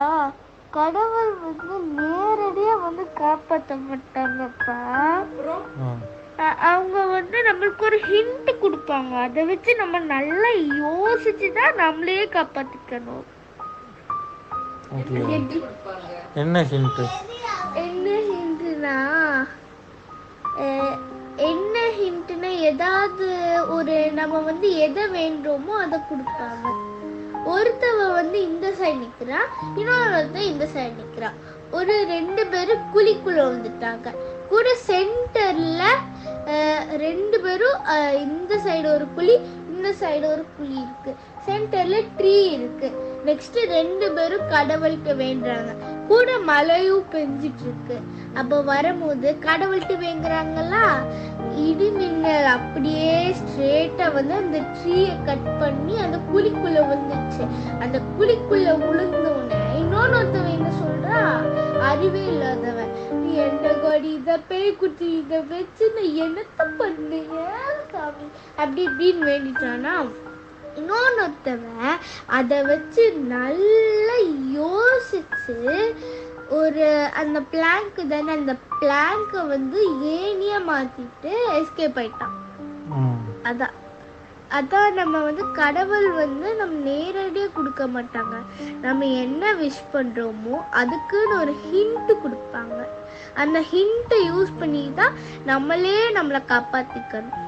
ஆ, கடவுள் வந்து நேரடியா வந்து காப்பாற்ற மாட்டாங்கப்பா ஆ அ- அவங்க வந்து நம்மளுக்கு ஒரு ஹிண்ட் கொடுப்பாங்க. அதை வச்சு நம்ம நல்லா யோசிச்சு தான் நம்மளையே காப்பாத்திக்கணும் என்ன ஹிண்ட்டு என்ன ஹிண்ட்னா என்ன ஹிண்ட்னா ஏதாவது ஒரு நம்ம வந்து எதை வேண்டுமோ அதை கொடுப்பாங்க. ஒருத்தவ வந்து இந்த சைடு நிக்கிறா இன்னொருத்தர் இந்த சைடு நிற்கிறான் ஒரு ரெண்டு பேரும் குழிக்குள்ள வந்துட்டாங்க கூட சென்டர்ல ரெண்டு பேரும் இந்த சைடு ஒரு குழி இந்த சைடு ஒரு குழி இருக்கு. சென்டர்ல ட்ரீ இருக்கு. நெக்ஸ்ட் ரெண்டு பேரும் கடவுள்கிட்ட வேண்டுறாங்க. கூட மழையும் பெஞ்சிட்டு இருக்கு. அப்போ வரும்போது கடவுள்கிட்ட வேங்குறாங்களா இடி அப்படியே ஸ்ட்ரெயிட்டா வந்து அந்த ட்ரீயை கட் பண்ணி அந்த குழிக்குள்ள வந்துச்சு. அந்த குழிக்குள்ள விழுந்தோடனே இன்னொன்னொருத்தவன் என்ன சொல்றா? அறிவே இல்லாதவன். நீ என்ன கொடி இத பேய் குத்தி இத வச்சு நான் என்னத்த பண்ணுங்க சாமி? அப்படி இப்படின்னு வேண்டிட்டானா? இன்னொன்னொருத்தவன் அதை வச்சு நல்லா யோசிச்சு ஒரு அந்த பிளாங்க் தானே அந்த பிளாங்கை வந்து ஏனியா மாத்திட்டு எஸ்கேப் ஆயிட்டான். அதான் அதான் நம்ம வந்து கடவுள் வந்து நம்ம நேரடியாக கொடுக்க மாட்டாங்க. நம்ம என்ன விஷ் பண்ணுறோமோ அதுக்குன்னு ஒரு ஹிண்ட் கொடுப்பாங்க. அந்த ஹிண்ட்டை யூஸ் பண்ணி தான் நம்மளே நம்மளை காப்பாற்றிக்கணும்